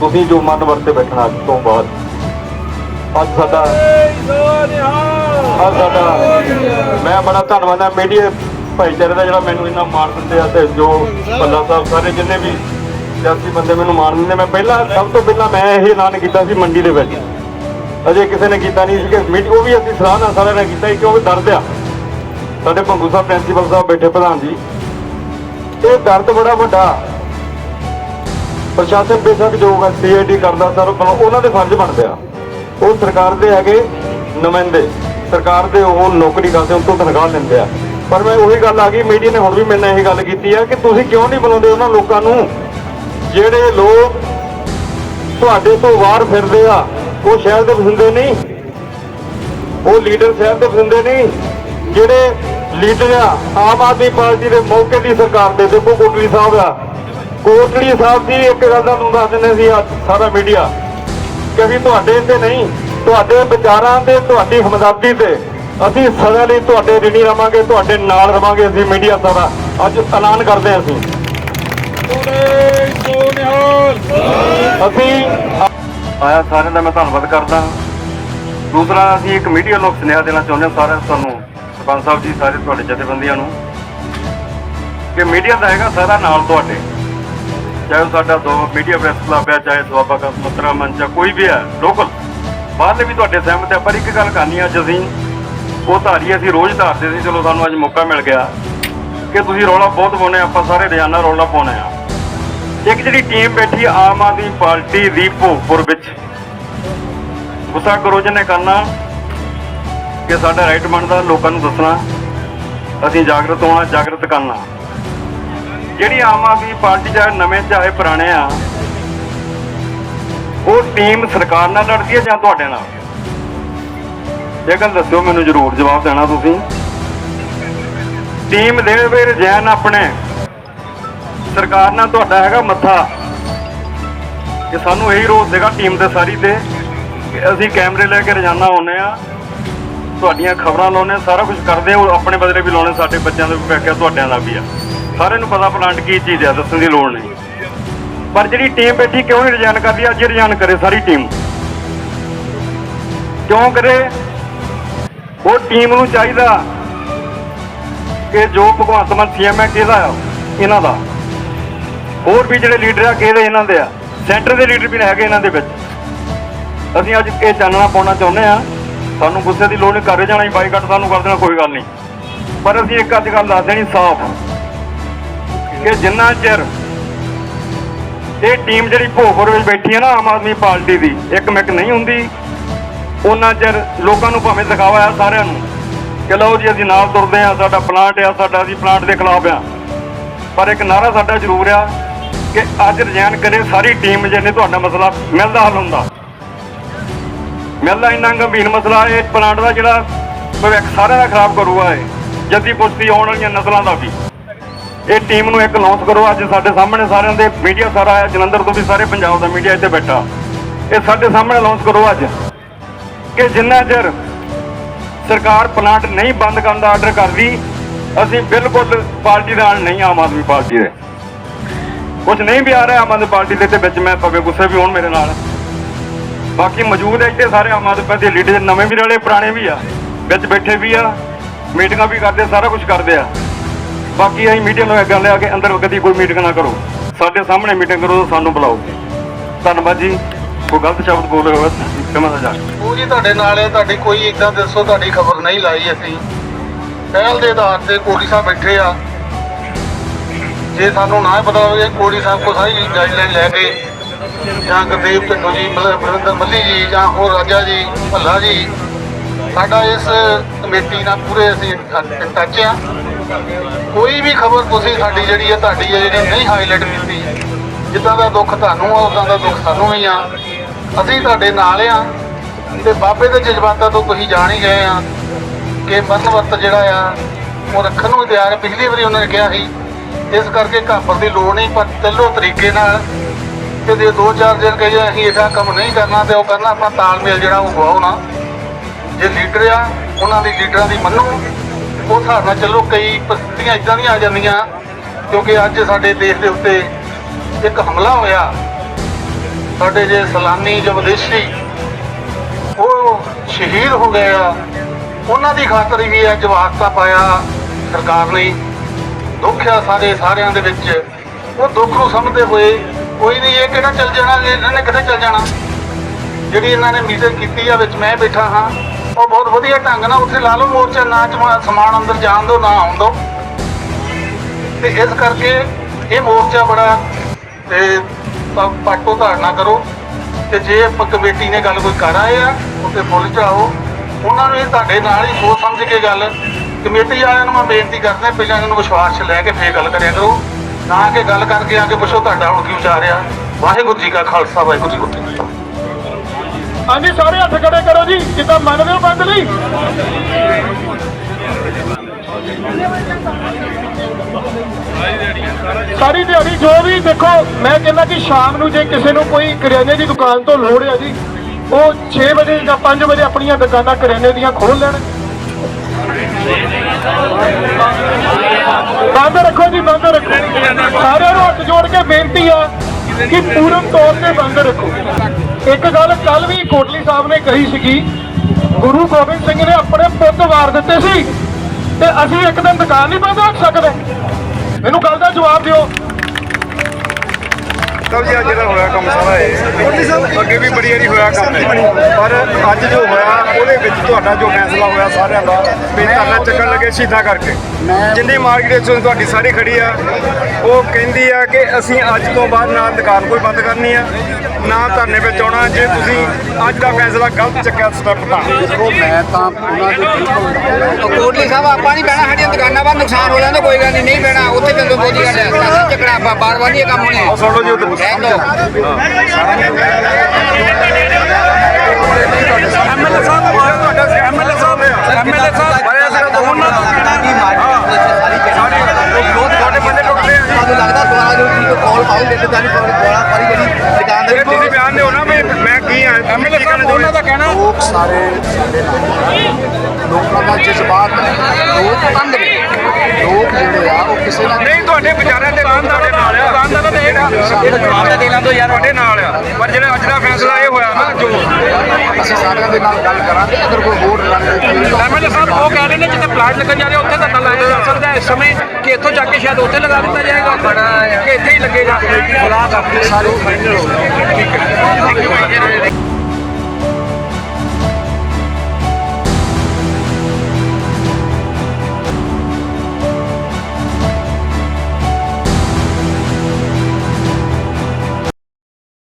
ਤੁਸੀਂ ਜੋ ਮਨ ਵਰਤੇ ਬੈਠਣਾ ਅੱਜ ਤੋਂ ਬਾਅਦ, ਅੱਜ ਸਾਡਾ ਅੱਜ ਸਾਡਾ ਮੈਂ ਬੜਾ ਧੰਨਵਾਦ ਹਾਂ ਮੀਡੀਆ ਭਾਈਚਾਰੇ ਦਾ ਜਿਹੜਾ ਮੈਨੂੰ ਇੰਨਾ ਮਾਣ ਦਿੰਦੇ ਆ ਤੇ ਜੋ ਬੱਲਾ ਸਾਹਿਬ ਸਾਰੇ ਜਿੰਨੇ ਵੀ ਸਿਆਸੀ ਬੰਦੇ ਮੈਨੂੰ ਮਾਣ ਦਿੰਦੇ, ਮੈਂ ਪਹਿਲਾਂ ਸਭ ਤੋਂ ਪਹਿਲਾਂ ਮੈਂ ਇਹ ਐਲਾਨ ਕੀਤਾ ਸੀ ਮੰਡੀ ਦੇ ਵਿੱਚ। ਅਜੇ ਕਿਸੇ ਨੇ ਕੀਤਾ ਨਹੀਂ ਸੀ ਕਿ ਮੀਡੀਆ ਉਹ ਵੀ ਅਸੀਂ ਸਲਾਹ ਨਾਲ ਸਾਰਿਆਂ ਨੇ ਕੀਤਾ ਸੀ ਕਿ ਉਹ ਵੀ ਦਰਦ ਆ। ਸਾਡੇ ਭੰਗੂ ਸਾਹਿਬ ਪ੍ਰਿੰਸੀਪਲ ਸਾਹਿਬ ਬੈਠੇ ਪ੍ਰਧਾਨ ਜੀ। ਇਹ ਦਰਦ ਬੜਾ ਵੱਡਾ। ਪ੍ਰਸ਼ਾਸਨ ਬੇਸ਼ੱਕ ਜੋ ਹੈ ਸੀਆਈਡੀ ਕਰਦਾ ਸਰ ਉਹਨਾਂ ਦੇ ਫਰਜ਼ ਬਣਦੇ ਆ। ਉਹ ਸਰਕਾਰ ਦੇ ਹੈਗੇ ਨੁਮਾਇੰਦੇ। ਸਰਕਾਰ ਦੇ ਉਹ ਨੌਕਰੀ ਕਰਦੇ ਉਹਨਾਂ ਤੋਂ ਤਨਖਾਹ ਲੈਂਦੇ ਆ। ਪਰ ਮੈਂ ਉਹੀ ਗੱਲ ਆ ਗਈ ਮੀਡੀਆ ਨੇ ਹੁਣ ਵੀ ਮੇਰੇ ਨਾਲ ਇਹ ਗੱਲ ਕੀਤੀ ਆ ਕਿ ਤੁਸੀਂ ਕਿਉਂ ਨਹੀਂ ਬੁਲਾਉਂਦੇ ਉਹਨਾਂ ਲੋਕਾਂ ਨੂੰ? ਜਿਹੜੇ ਲੋਕ ਤੁਹਾਡੇ ਤੋਂ ਬਾਹਰ ਫਿਰਦੇ ਆ, ਉਹ ਸ਼ਹਿਰ ਦੇ ਵਸਿੰਦੇ ਨਹੀਂ। ਉਹ ਲੀਡਰ ਸ਼ਹਿਰ ਦੇ ਵਸਿੰਦੇ ਨਹੀਂ। ਜਿਹੜੇ ਲੀਡਰ ਆ, ਆਮ ਆਦਮੀ ਪਾਰਟੀ ਦੇ ਮੌਕੇ ਦੀ ਸਰਕਾਰ ਦੇ, ਦੇਖੋ ਕੋਟਲੀ ਸਾਹਿਬ ਆ ਕੋਟਲੀ ਸਾਹਿਬ ਦੀ ਇੱਕ ਗੱਲ ਦਾ ਤੁਹਾਨੂੰ ਦੱਸ ਦਿੰਦੇ ਸੀ ਅੱਜ ਸਾਰਾ ਮੀਡੀਆ। ਕਿ ਅਸੀਂ ਤੁਹਾਡੇ ਤੇ ਨਹੀਂ, ਤੁਹਾਡੇ ਵਿਚਾਰਾਂ ਤੇ, ਤੁਹਾਡੀ ਹਮਦਰਦੀ ਤੇ, ਅਸੀਂ ਸਦਾ ਲਈ ਤੁਹਾਡੇ ਰਿਣੀ ਰਵਾਂਗੇ, ਤੁਹਾਡੇ ਨਾਲ ਰਵਾਂਗੇ ਅਸੀਂ ਮੀਡੀਆ ਸਾਰਾ। ਅੱਜ ਐਲਾਨ ਕਰਦੇ ਹਾਂ ਅਸੀਂ। ਅਸੀਂ ਆਇਆ ਸਾਰਿਆਂ ਦਾ ਮੈਂ ਧੰਨਵਾਦ ਕਰਦਾ। ਦੂਸਰਾ, ਅਸੀਂ ਇੱਕ ਮੀਡੀਆ ਨੂੰ ਸੁਨੇਹਾ ਦੇਣਾ ਚਾਹੁੰਦੇ ਹਾਂ ਸਾਰਿਆਂ ਤੁਹਾਨੂੰ ਸਰਪੰਚ ਸਾਹਿਬ ਜੀ, ਸਾਰੇ ਤੁਹਾਡੇ ਜਥੇਬੰਦੀਆਂ ਨੂੰ ਕਿ ਮੀਡੀਆ ਦਾ ਹੈਗਾ ਸਾਰਾ ਨਾਲ ਤੁਹਾਡੇ। ਚਾਹੇ ਉਹ ਸਾਡਾ ਦੋ ਮੀਡੀਆ ਪ੍ਰੈਸ ਕਲੱਬ ਹੈ ਚਾਹੇ ਦੁਆਬਾ ਕਾ ਮਤਰਾ ਮੰਚ ਕੋਈ ਵੀ ਹੈ ਲੋਕਲ। ਬਾਹਰਲੇ ਵੀ ਤੁਹਾਡੇ ਸਹਿਮਤ ਹੈ ਪਰ ਇੱਕ ਗੱਲ ਕਰਨੀ ਅੱਜ ਅਸੀਂ ਉਹ ਧਾਰੀ ਅਸੀਂ ਰੋਜ਼ ਧਾਰਦੇ ਸੀ, ਚਲੋ ਸਾਨੂੰ ਅੱਜ ਮੌਕਾ ਮਿਲ ਗਿਆ ਕਿ ਤੁਸੀਂ ਰੌਲਾ ਬਹੁਤ ਪਾਉਂਦੇ ਆਪਾਂ ਸਾਰੇ ਰੋਜ਼ਾਨਾ ਰੌਲਾ ਪਾਉਂਦੇ ਆ। ਇੱਕ ਜਿਹੜੀ ਟੀਮ ਬੈਠੀ ਆਮ ਆਦਮੀ ਪਾਰਟੀ ਦੀ ਭੋਗਪੁਰ ਵਿੱਚ। ਗੁੱਸਾ ਕਰੋ ਜਿਹਨੇ ਕਰਨਾ ਕਿ ਸਾਡਾ ਰਾਈਟ ਬਣਦਾ, ਲੋਕਾਂ ਨੂੰ ਦੱਸਣਾ। ਅਸੀਂ ਜਾਗਰਤ ਹੋਣਾ, ਜਾਗਰਤ ਕਰਨਾ। ਜਿਹੜੀ ਆਮ ਆਦਮੀ ਪਾਰਟੀ ਚਾਹੇ ਨਵੇਂ ਚਾਹੇ ਪੁਰਾਣੇ ਆ, ਉਹ ਟੀਮ ਸਰਕਾਰ ਨਾਲ ਲੜਦੀ ਹੈ ਜਾਂ ਤੁਹਾਡੇ ਨਾਲ? ਇਹ ਗੱਲ ਦੱਸਿਓ, ਮੈਨੂੰ ਜ਼ਰੂਰ ਜਵਾਬ ਦੇਣਾ ਤੁਸੀਂ। ਟੀਮ ਦੇ ਵੇ ਰਜੈਨ ਆਪਣੇ। ਸਰਕਾਰ ਨਾਲ ਤੁਹਾਡਾ ਹੈਗਾ ਮੱਥਾ। ਕਿ ਸਾਨੂੰ ਇਹੀ ਰੋਜ਼ ਸੀਗਾ ਟੀਮ ਦੇ ਸਾਰੀ ਤੇ। ਅਸੀਂ ਕੈਮਰੇ ਲੈ ਕੇ ਰੋਜ਼ਾਨਾ ਆਉਂਦੇ ਆ ਤੁਹਾਡੀਆਂ ਖਬਰਾਂ ਲਾਉਨੇ ਸਾਰਾ ਕੁਝ ਕਰਦੇ ਆ ਉਹ ਆਪਣੇ ਬਦਲੇ ਵੀ ਲਾਉਣੇ ਸਾਡੇ ਬੱਚਿਆਂ ਦਾ ਵੀ ਪੈਕਿਆ ਤੁਹਾਡਿਆਂ ਦਾ ਵੀ ਆ। ਸਾਰਿਆਂ ਨੂੰ ਪਤਾ ਪਲਾਂਟ ਕੀ ਚੀਜ਼ ਆ, ਦੱਸਣ ਦੀ ਲੋੜ ਨਹੀਂ। ਪਰ ਜਿਹੜੀ ਟੀਮ ਬੈਠੀ, ਕਿਉਂ ਨਹੀਂ ਰਿਜ਼ਾਈਨ ਕਰਦੀ? ਅੱਜ ਰਿਜ਼ਾਈਨ ਕਰੇ ਸਾਰੀ ਟੀਮ ਕਿਉਂ ਕਰੇ? ਉਹ ਟੀਮ ਨੂੰ ਚਾਹੀਦਾ ਕਿ ਜੋ ਭਗਵੰਤ ਮਾਨ ਸੀਐਮ ਹੈ ਕਿਹਦਾ ਆ? ਇਹਨਾਂ ਦਾ। ਹੋਰ ਵੀ ਜਿਹੜੇ ਲੀਡਰ ਆ, ਕਿਹਦੇ ਇਹਨਾਂ ਦੇ ਆ? ਸੈਂਟਰ ਦੇ ਲੀਡਰ ਵੀ ਹੈਗੇ ਇਹਨਾਂ ਦੇ ਵਿੱਚ। ਅਸੀਂ ਅੱਜ ਇਹ ਚਾਨਣਾ ਪਾਉਣਾ ਚਾਹੁੰਦੇ ਆ ਸਾਨੂੰ ਗੁੱਸੇ ਦੀ ਲੋੜ ਨਹੀਂ ਕਰ ਜਾਣਾ ਹੀ ਬਾਈਕਾਟ ਸਾਨੂੰ ਕਰ ਦੇਣਾ, ਕੋਈ ਗੱਲ ਨਹੀਂ। ਪਰ ਅਸੀਂ ਇੱਕ ਅੱਜ ਗੱਲ ਦੱਸ ਦੇਣੀ, ਸਾਫ਼। ਕਿ ਜਿੰਨਾ ਚਿਰ ਇਹ ਟੀਮ ਜਿਹੜੀ ਭੋਗਪੁਰ ਵਿੱਚ ਬੈਠੀ ਹੈ ਨਾ, ਆਮ ਆਦਮੀ ਪਾਰਟੀ ਦੀ, ਇੱਕ ਮਿਕ ਨਹੀਂ ਹੁੰਦੀ ਉਹਨਾਂ ਚਿਰ ਲੋਕਾਂ ਨੂੰ ਭਾਵੇਂ ਦਿਖਾਵਾ ਆ ਸਾਰਿਆਂ ਨੂੰ ਕਿ ਲਓ ਜੀ, ਅਸੀਂ ਨਾਲ ਤੁਰਦੇ ਆ ਸਾਡਾ ਪਲਾਂਟ ਆ, ਸਾਡਾ ਅਸੀਂ ਪਲਾਂਟ ਦੇ ਖਿਲਾਫ ਆ। ਪਰ ਇੱਕ ਨਾਰਾ ਸਾਡਾ ਜ਼ਰੂਰ ਆ ਕਿ ਅੱਜ ਰਿਜ਼ਾਈਨ ਕਰੇ, ਸਾਰੀ ਟੀਮ ਜੇ ਤੁਹਾਡਾ ਮਸਲਾ ਮਿਲਦਾ ਹੱਲ ਹੁੰਦਾ। ਮਿਲਦਾ ਇੰਨਾ ਗੰਭੀਰ ਮਸਲਾ ਇਹ ਪਲਾਂਟ ਦਾ ਜਿਹੜਾ ਭਵਿੱਖ ਸਾਰਿਆਂ ਦਾ ਖਰਾਬ ਕਰੂਗਾ ਇਹ, ਜੱਦੀ ਪੁਸ਼ਤੀ ਆਉਣ ਵਾਲੀਆਂ ਨਸਲਾਂ ਦਾ ਵੀ। ਇਹ ਟੀਮ ਨੂੰ ਇੱਕ ਅਨਾਉਂਸ ਕਰੋ, ਅੱਜ ਸਾਡੇ ਸਾਹਮਣੇ ਸਾਰਿਆਂ ਦੇ ਮੀਡੀਆ ਸਾਰਾ ਆਇਆ, ਜਲੰਧਰ ਤੋਂ ਵੀ ਸਾਰੇ ਪੰਜਾਬ ਦਾ ਮੀਡੀਆ ਇੱਥੇ ਬੈਠਾ। ਇਹ ਸਾਡੇ ਸਾਹਮਣੇ ਅਨਾਉਂਸ ਕਰੋ ਅੱਜ ਕਿ ਜਿੰਨਾ ਚਿਰ ਸਰਕਾਰ ਪਲਾਂਟ ਨਹੀਂ ਬੰਦ ਕਰਨ ਦਾ ਆਰਡਰ ਕਰਦੀ, ਅਸੀਂ ਬਿਲਕੁਲ ਪਾਰਟੀ ਦੇ ਨਾਲ ਨਹੀਂ, ਆਮ ਆਦਮੀ ਪਾਰਟੀ ਦੇ। ਕੁਝ ਨਹੀਂ ਵੀ ਆ ਰਿਹਾ, ਆਮ ਆਦਮੀ ਪਾਰਟੀ ਦੇ ਤੇ ਵਿੱਚ ਮੈਂ ਪਵੇ ਗੁੱਸੇ ਵੀ ਹੋਣ ਮੇਰੇ ਨਾਲ। ਬਾਕੀ ਮੌਜੂਦ ਹੈ ਇੱਥੇ ਸਾਰੇ ਆਮ ਆਦਮੀ ਪਾਰਟੀ ਦੇ ਲੀਡਰ ਨਵੇਂ ਵੀ ਰਲੇ ਪੁਰਾਣੇ ਵੀ ਆ। ਵਿੱਚ ਬੈਠੇ ਵੀ ਆ ਮੀਟਿੰਗਾਂ ਵੀ ਕਰਦੇ ਸਾਰਾ ਕੁਝ ਕਰਦੇ ਆ। ਬਾਕੀ ਅਸੀਂ ਮੀਡੀਆ ਨੂੰ ਇਹ ਗੱਲ ਆ ਕਿ ਅੰਦਰ ਕਦੀ ਕੋਈ ਮੀਟਿੰਗ ਨਾ ਕਰੋ। ਸਾਡੇ ਸਾਹਮਣੇ ਮੀਟਿੰਗ ਕਰੋ, ਸਾਨੂੰ ਬੁਲਾਓ। ਧੰਨਵਾਦ ਜੀ। ਕੋਈ ਗਲਤ ਸ਼ਬਦ ਬੋਲੇ ਹੋਵੇ ਕਮਾ ਦਾ ਜਾ ਉਹ ਜੀ ਤੁਹਾਡੇ ਨਾਲ ਹੈ, ਤੁਹਾਡੀ ਕੋਈ ਇਦਾਂ ਦੱਸੋ, ਤੁਹਾਡੀ ਖਬਰ ਨਹੀਂ ਲਾਈ ਅਸੀਂ। ਪਹਿਲ ਦੇ ਆਧਾਰ ਤੇ ਕੋੜੀ ਸਾਹਿਬ ਬੈਠੇ ਆ। ਜੇ ਸਾਨੂੰ ਨਾ ਪਤਾ ਹੋਵੇ ਕੋੜੀ ਸਾਹਿਬ ਕੋ ਸਾਰੀ ਗਾਈਡਲਾਈਨ ਲੈ ਕੇ ਜਾਂ ਗੁਰਦੇਵ ਢਿੱਡੂ ਜੀ ਮਤਲਬ ਬਰਿੰਦਰ ਮੱਲੀ ਜੀ ਜਾਂ ਹੋਰ ਰਾਜਾ ਜੀ, ਭੱਲਾ ਜੀ, ਸਾਡਾ ਇਸ ਕਮੇਟੀ ਨਾਲ ਪੂਰੇ ਅਸੀਂ ਟੱਚ ਆ। ਕੋਈ ਵੀ ਖਬਰ ਤੁਸੀਂ ਸਾਡੀ ਜਿਹੜੀ ਹੈ ਤੁਹਾਡੀ ਹੈ ਜਿਹੜੀ ਨਹੀਂ ਹਾਈਲਾਈਟ ਕੀਤੀ, ਜਿੱਦਾਂ ਦਾ ਦੁੱਖ ਤੁਹਾਨੂੰ ਆ, ਉਦਾਂ ਦਾ ਦੁੱਖ ਸਾਨੂੰ ਵੀ ਆ। ਅਸੀਂ ਤੁਹਾਡੇ ਨਾਲ ਆ ਤੇ ਬਾਬੇ ਦੇ ਜਜ਼ਬਾਤਾਂ ਤੋਂ ਤੁਸੀਂ ਜਾਣ ਹੀ ਗਏ ਆ ਕਿ ਮਰਨ ਵਰਤ ਜਿਹੜਾ ਆ, ਉਹ ਰੱਖਣ ਨੂੰ ਤਿਆਰ। ਹੈ ਪਿਛਲੀ ਵਾਰੀ ਉਹਨਾਂ ਨੇ ਕਿਹਾ ਸੀ, ਇਸ ਕਰਕੇ ਘਾਬਰ ਦੀ ਲੋੜ ਨਹੀਂ, ਪਰ ਚੱਲੋ ਤਰੀਕੇ ਨਾਲ ਤੇ ਜੇ ਦੋ ਚਾਰ ਦਿਨ ਕਹੀਏ ਅਸੀਂ ਇਹਦਾ ਕੰਮ ਨਹੀਂ ਕਰਨਾ ਤੇ ਉਹ ਕਰਨਾ ਆਪਣਾ ਤਾਲਮੇਲ ਜਿਹੜਾ ਉਹ ਗਵਾਓ ਨਾ। ਜੇ ਲੀਡਰ ਆ, ਉਹਨਾਂ ਦੀ ਲੀਡਰਾਂ ਦੀ ਮੰਨੋ। ਉਹ ਹਿਸਾਬ ਨਾਲ ਚੱਲੋ, ਕਈ ਪਰਿਸਥਿਤੀਆਂ ਇਦਾਂ ਦੀਆਂ ਆ ਜਾਂਦੀਆਂ, ਕਿਉਂਕਿ ਅੱਜ ਸਾਡੇ ਦੇਸ਼ ਦੇ ਉੱਤੇ ਇੱਕ ਹਮਲਾ ਹੋਇਆ। ਸਾਡੇ ਜੇ ਸਲਾਨੀ ਜੋ ਵਿਦੇਸ਼ੀ, ਉਹ ਸ਼ਹੀਦ ਹੋ ਗਏ ਆ। ਉਹਨਾਂ ਦੀ ਖਾਤਰ ਵੀ ਅੱਜ ਵਾਸਤਾ ਪਾਇਆ ਸਰਕਾਰ ਨੇ। ਦੁੱਖ ਆ ਸਾਰੇ ਸਾਰਿਆਂ ਦੇ ਵਿੱਚ। ਉਹ ਦੁੱਖ ਨੂੰ ਸਮਝਦੇ ਹੋਏ ਕੋਈ ਨਹੀਂ, ਇਹ ਕਿਹੜਾ ਚੱਲ ਜਾਣਾ? ਇਹਨਾਂ ਨੇ ਕਿੱਥੇ ਚੱਲ ਜਾਣਾ? ਜਿਹੜੀ ਇਹਨਾਂ ਨੇ ਮੀਟਿੰਗ ਕੀਤੀ ਆ ਵਿੱਚ ਮੈਂ ਬੈਠਾ ਹਾਂ। ਉਹ ਬਹੁਤ ਵਧੀਆ ਢੰਗ ਨਾਲ ਉੱਥੇ ਲਾ ਲਓ ਮੋਰਚਾ, ਨਾ ਚਮਾ- ਸਮਾਨ ਅੰਦਰ ਜਾਣ ਦਿਓ, ਨਾ ਆਉਣ ਦਿਓ। ਤੇ ਇਸ ਕਰਕੇ ਇਹ ਮੋਰਚਾ ਬੜਾ ਤੇ ਪਾਟੋ ਧਾਰਨਾ ਕਰੋ। ਤੇ ਜੇ ਆਪਾਂ ਕਮੇਟੀ ਨੇ ਗੱਲ ਕੋਈ ਕਰ ਆਏ ਆ ਉੱਤੇ ਫੁੱਲ ਚੜਾਓ। ਉਹਨਾਂ ਨੂੰ ਇਹ ਤੁਹਾਡੇ ਨਾਲ ਹੀ ਸੋਚ ਸਮਝ ਕੇ ਗੱਲ। ਕਮੇਟੀ ਵਾਲਿਆਂ ਨੂੰ ਮੈਂ ਬੇਨਤੀ ਕਰਦਾ, ਪਹਿਲਾਂ ਇਹਨਾਂ ਨੂੰ ਵਿਸ਼ਵਾਸ ਲੈ ਕੇ ਫੇਰ ਗੱਲ ਕਰਿਆ ਕਰੋ। ਨਾ ਕਿ ਗੱਲ ਕਰਕੇ ਆ ਕੇ ਪੁੱਛੋ ਤੁਹਾਡਾ ਹੁਣ ਕੀ ਵਿਚਾਰ ਆ। ਵਾਹਿਗੁਰੂ ਜੀ ਕਾ ਖਾਲਸਾ, ਵਾਹਿਗੁਰੂ ਜੀ ਕੀ ਫਤਿਹ। ਹਾਂਜੀ, ਸਾਰੇ ਹੱਥ ਖੜੇ ਕਰੋ ਜੀ, ਜਿੱਦਾਂ ਮੰਨਦੇ ਹੋ ਬੰਦ ਲਈ। ਸਾਰੀ ਦਿਹਾੜੀ ਜੋ ਵੀ ਦੇਖੋ, ਮੈਂ ਕਹਿੰਦਾ ਕਿ ਸ਼ਾਮ ਨੂੰ ਜੇ ਕਿਸੇ ਨੂੰ ਕੋਈ ਕਰਿਆਨੇ ਦੀ ਦੁਕਾਨ ਤੋਂ ਲੋੜ ਹੈ ਜੀ, ਉਹ 6 ਵਜੇ ਜਾਂ 5 ਵਜੇ ਆਪਣੀਆਂ ਦੁਕਾਨਾਂ ਕਰਿਆਨੇ ਦੀਆਂ ਖੋਲ ਲੈਣ। ਬੰਦ ਰੱਖੋ ਜੀ, ਬੰਦ ਰੱਖੋ। ਸਾਰਿਆਂ ਨੂੰ ਹੱਥ ਜੋੜ ਕੇ ਬੇਨਤੀ ਆ ਕਿ ਪੂਰਨ ਤੌਰ ਤੇ ਬੰਦ ਰੱਖੋ। ਇੱਕ ਗੱਲ ਕੱਲ ਵੀ ਕੋਟਲੀ ਸਾਹਿਬ ਨੇ ਕਹੀ ਸੀਗੀ, ਗੁਰੂ ਗੋਬਿੰਦ ਸਿੰਘ ਨੇ ਆਪਣੇ ਪੁੱਤ ਵਾਰ ਦਿੱਤੇ ਸੀ ਤੇ ਅਸੀਂ ਇੱਕ ਦਿਨ ਦੁਕਾਨ ਨਹੀਂ ਬੰਦ ਰੱਖ ਸਕਦੇ। ਮੈਨੂੰ ਗੱਲ ਦਾ ਜਵਾਬ ਦਿਓ। ਸਭ ਜੀ ਅੱਜ ਜਿਹੜਾ ਹੋਇਆ ਕੰਮ ਸਾਰਾ ਇਹ ਅੱਗੇ ਵੀ ਬੜੀ ਵਾਰੀ ਹੋਇਆ ਕੰਮ ਹੈ ਪਰ ਅੱਜ ਜੋ ਹੋਇਆ ਉਹਦੇ ਵਿੱਚ ਤੁਹਾਡਾ ਜੋ ਫੈਸਲਾ ਹੋਇਆ ਸਾਰਿਆਂ ਦਾ ਵੀ ਧਰਨਾ ਚੱਕਣ ਲੱਗੇ ਸ਼ਹੀਦਾਂ ਕਰਕੇ। ਜਿੰਨੀ ਮਾਰਕੀਟ ਵਿੱਚ ਤੁਹਾਡੀ ਸਾਰੀ ਖੜੀ ਆ ਉਹ ਕਹਿੰਦੀ ਆ ਕਿ ਅਸੀਂ ਅੱਜ ਤੋਂ ਬਾਅਦ ਨਾ ਦੁਕਾਨ ਕੋਈ ਬੰਦ ਕਰਨੀ ਆ। ਨਾ ਧਰਨੇ ਵਿੱਚ ਆਉਣਾ ਜੇ ਤੁਸੀਂ ਅੱਜ ਦਾ ਫੈਸਲਾ ਗਲਤ ਚੱਕਿਆ ਸਟੈਪ ਤਾਂ। ਦੇਖੋ ਮੈਂ ਤਾਂ ਉਹਨਾਂ ਦੇ ਬਿਲਕੁਲ ਕੋਟਲੀ ਸਾਹਿਬ ਆਪਾਂ ਨਹੀਂ ਬਹਿਣਾ ਸਾਡੀਆਂ ਦੁਕਾਨਾਂ ਬਾਹਰ ਨੁਕਸਾਨ ਹੋ ਜਾਂਦਾ ਕੋਈ ਗੱਲ ਨਹੀਂ ਨਹੀਂ ਬਹਿਣਾ ਉੱਥੇ ਚੱਲੋ ਬੋਲੀ ਗੱਲ ਹੈ ਅਸੀਂ ਚੱਕਣਾ ਆਪਾਂ ਬਾਰ ਬਾਰ ਨਹੀਂ ਇਹ ਕੰਮ ਹੋਣੇ। ਸੁਣ ਲਓ ਜੀ ਉੱਧਰ। ਐਮਐਲਏ ਸਾਹਿਬ ਤੁਹਾਡਾ ਐਮਐਲਏ ਸਾਹਿਬ ਐਮਐਲਏ ਸਾਹਿਬ ਬਾਰੇ ਸਿਰ ਤੋਂ ਉਹਨਾਂ ਤੁਹਾਡੇ ਬੰਦੇ ਸਾਨੂੰ ਲੱਗਦਾ ਦੁਆਰਾ ਜੋ ਜੀ ਕਾਲ ਪਾਉਂਦੇ ਤੇ ਤੁਹਾਨੂੰ ਦੁਆਰਾ ਸਾਰੀ ਜਿਹੜੀ ਦੁਕਾਨ ਦੇ ਇਹ ਤੁਸੀਂ ਬਿਆਨ ਦਿਓ ਨਾ ਵੀ ਮੈਂ ਕੀ ਆ ਐਮਐਲਏ ਸਾਹਿਬ ਉਹਨਾਂ ਦਾ ਕਹਿਣਾ? ਲੋਕ ਸਾਰੇ ਸਾਡੇ ਨਾਲ ਨੇ। ਲੋਕਾਂ ਦਾ ਜਜ਼ਬਾਤ ਲੋਕ ਤੰਗ ਨੇ। ਲੋਕ ਜਿਹੜੇ ਆ ਉਹ ਕਿਸੇ ਨਾ ਨਹੀਂ ਤੁਹਾਡੇ ਵਿਚਾਰਿਆਂ ਦੇ ਦੁਕਾਨਦਾਰ ਦੇ ਨਾਲ ਆ। ਦੁਕਾਨਦਾਰ ਦੇ ਜਿਹੜਾ ਇਹ ਜਵਾਬ ਤਾਂ ਦੇ ਲਾਂ ਤੋਂ ਯਾਰ ਤੁਹਾਡੇ ਨਾਲ ਆ। ਪਰ ਜਿਹੜਾ ਅੱਜ ਦਾ ਫੈਸਲਾ ਇਹ ਹੋਇਆ ਨਾ ਜੋ ਅਸੀਂ ਸਾਰਿਆਂ ਦੇ ਨਾਲ ਗੱਲ ਕਰਾਂਗੇ। ਅਗਰ ਕੋਈ ਹੋਰ ਰਣਨੀਤੀ ਐਮਐਲਏ ਸਾਹਿਬ ਉਹ ਕਹਿ ਰਹੇ ਨੇ ਜਿੱਥੇ ਪਲਾਂਟ ਲੱਗਣ ਜਾ ਰਿਹਾ ਉੱਥੇ ਧਰਨਾ ਲਾਇਆ ਜਾ ਸਕਦਾ ਇਸ ਸਮੇਂ ਕਿ ਇੱਥੋਂ ਚੱਕ ਕੇ ਸ਼ਾਇਦ ਉੱਥੇ ਲਗਾ ਦਿੱਤਾ ਜਾਏਗਾ। ਕਿ ਇੱਥੇ ਹੀ ਲੱਗੇਗਾ ਹਾਲਾਤ ਆਪਣੇ ਸਾਰੇ ਫਾਈਨਲ ਹੋ ਗਏ।